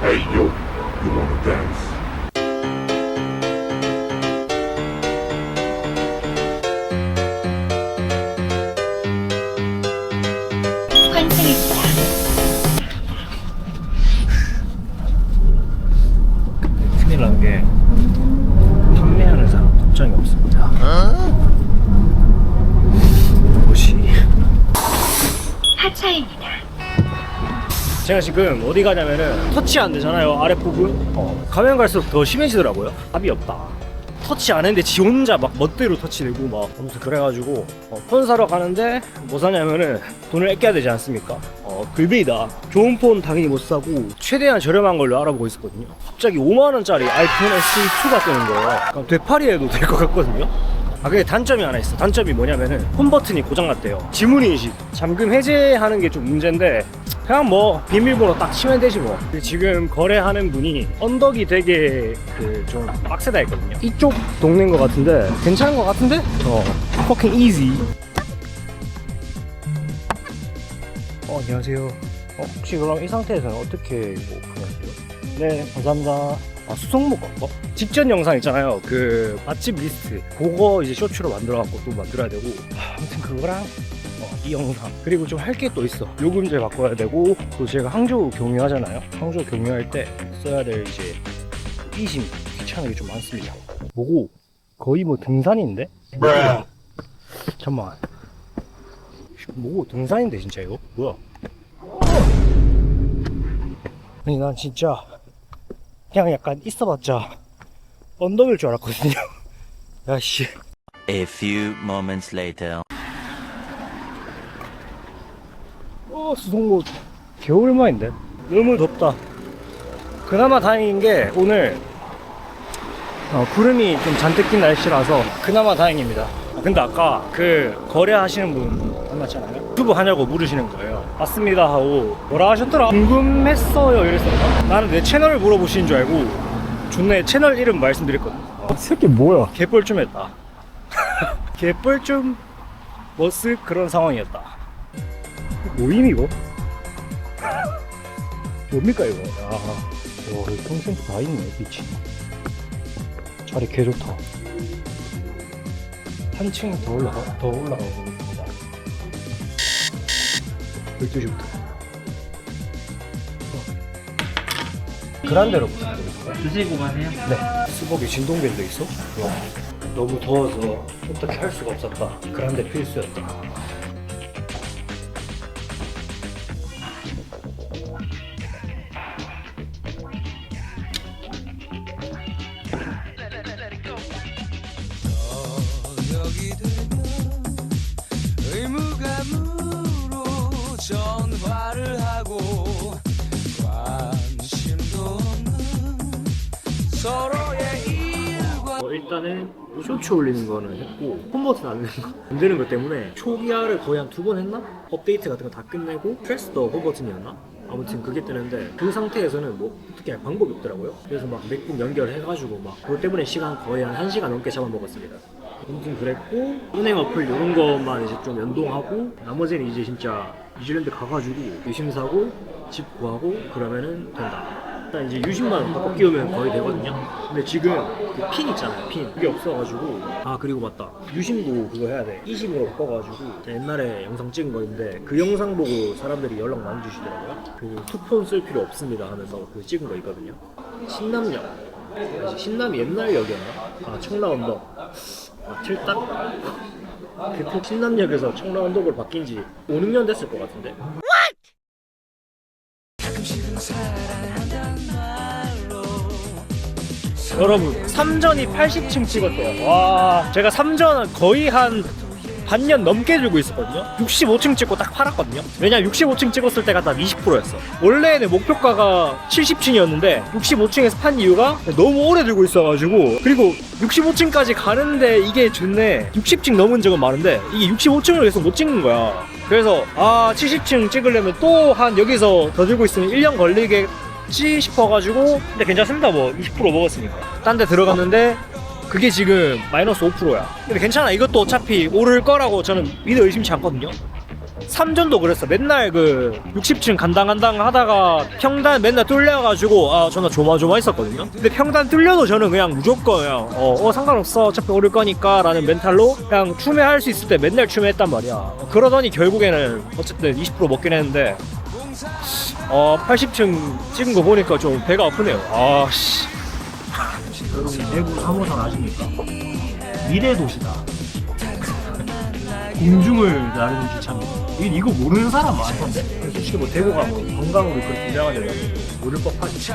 Hey yo, you wanna dance? 제가 지금 어디 가냐면은 터치 안 되잖아요 아랫 부분. 어, 가면 갈수록 더 심해지더라고요. 답이 없다. 터치 안 했는데 지 혼자 막 멋대로 터치되고 막 아무튼 그래가지고 어, 폰 사러 가는데 뭐 사냐면은 돈을 아껴야 되지 않습니까? 어 글베이다. 좋은 폰 당연히 못 사고 최대한 저렴한 걸로 알아보고 있었거든요. 갑자기 5만원짜리 아이폰 SE2가 뜨는 거예요. 그러니까 되파리해도 될 것 같거든요 아 근데 단점이 하나 있어. 단점이 뭐냐면은 홈 버튼이 고장났대요. 지문인식. 잠금 해제하는 게 좀 문제인데 그냥 뭐 비밀번호 딱 치면 되지 뭐. 지금 거래하는 분이 언덕이 되게 그 좀 빡세다 했거든요. 이쪽 동네인 것 같은데 괜찮은 것 같은데? 어 fucking easy. 어 안녕하세요. 어, 혹시 그럼 이 상태에서는 어떻게 뭐 그러세요? 네 감사합니다 아 수성목 거? 직전 영상 있잖아요. 그 맛집 리스트. 그거 이제 쇼츠로 만들어갖고 또 만들어야 되고. 하, 아무튼 그거랑 어, 이 영상. 그리고 좀 할 게 또 있어. 요금제 바꿔야 되고 또 제가 항저우 경유하잖아요. 항저우 경유할 때 써야 될 이제 이심 귀찮은 게 좀 많습니다. 뭐고? 거의 뭐 등산인데? 잠깐만. 뭐고? 등산인데 진짜 이거? 뭐야? 아니 난 진짜 그냥 약간 있어봤자 언덕일 줄 알았거든요 야씨 A few moments later. 어, 수성모 겨울만인데 너무 덥다. 그나마 다행인 게 오늘 어, 구름이 좀 잔뜩 낀 날씨라서 그나마 다행입니다. 아, 근데 아까 그 거래하시는 분 만났잖아요. 유튜브 하냐고 물으시는 거예요. 맞습니다 하고 뭐라 하셨더라? 궁금했어요 이랬었나? 나는 내 채널을 물어보시는 줄 알고 존내 채널 이름 말씀드렸거든. 어, 새끼 뭐야? 개뻘쭘 했다. 개뻘쭘 머쓱 그런 상황이었다. 뭐임 이거? 뭡니까 이거? 아, 와, 평생 다 있네 빛이. 자리 개 좋다. 한층 더 올라가 더 올라가고. 12시부터. 그란데로 부탁드릴까요? 드시고 가세요. 네. 수복에 진동벨도 있어? 와, 너무 더워서 어떻게 할 수가 없었다. 그란데 필수였다. 일단은 쇼츠 올리는 거는 했고 홈버튼 안 되는 거. 안 되는 것 때문에 초기화를 거의 한 두 번 했나? 업데이트 같은 거 다 끝내고 프레스더 홈버튼이었나? 아무튼 그게 뜨는데 그 상태에서는 뭐 어떻게 할 방법이 없더라고요 그래서 막 맥북 연결해가지고 막 그것 때문에 시간 거의 한 1시간 넘게 잡아먹었습니다 아무튼 그랬고 은행 어플 이런 것만 이제 좀 연동하고 나머지는 이제 진짜 뉴질랜드 가가지고 유심 사고 집 구하고 그러면은 된다 일단 이제 유심만 바꿔 끼우면 거의 되거든요. 근데 지금 그 핀 있잖아요. 핀 그게 없어가지고 아 그리고 맞다 유심도 그거 해야 돼. 20으로 바꿔가지고 옛날에 영상 찍은 거인데 그 영상 보고 사람들이 연락 많이 주시더라고요. 그 투폰 쓸 필요 없습니다 하면서 그 찍은 거 있거든요. 신남역 신남이 옛날 역이었나? 아 청라 언덕 아, 틀딱 그때 신남역에서 청라 언덕으로 바뀐 지 5, 6년 됐을 것 같은데 가끔씩은 사랑한단 말로 여러분 3전이 80층 찍었대요. 와 제가 3전 거의 한 반년 넘게 들고 있었거든요. 65층 찍고 딱 팔았거든요. 왜냐면 65층 찍었을 때가 딱 20%였어. 원래는 목표가가 70층이었는데 65층에서 판 이유가 너무 오래 들고 있어가지고 그리고 65층까지 가는데 이게 좋네. 60층 넘은 적은 많은데 이게 65층을 계속 못 찍는 거야 그래서 아 70층 찍으려면 또 한 여기서 더 들고 있으면 1년 걸리겠지 싶어가지고. 근데 괜찮습니다. 뭐 20% 먹었으니까. 딴 데 들어갔는데 그게 지금 마이너스 5%야. 근데 괜찮아. 이것도 어차피 오를 거라고 저는 믿어 의심치 않거든요 삼전도 그랬어. 맨날 그 60층 간당간당 하다가 평단 맨날 뚫려가지고 아 저는 조마조마했었거든요. 근데 평단 뚫려도 저는 그냥 무조건 그냥 어, 어, 상관없어 어차피 오를 거니까라는 멘탈로 그냥 추매할 수 있을 때 맨날 추매했단 말이야. 그러더니 결국에는 어쨌든 20% 먹긴 했는데 어 80층 찍은 거 보니까 좀 배가 아프네요. 아 씨. 여러분 대구 3호선 아십니까? 미래 도시다. 공중을 나르는 기차입니다. 이- 이거 모르는 사람 많던데. 솔직히 뭐 대구가 뭐 관광으로 그렇게 유명하잖아요. 모를 법하지.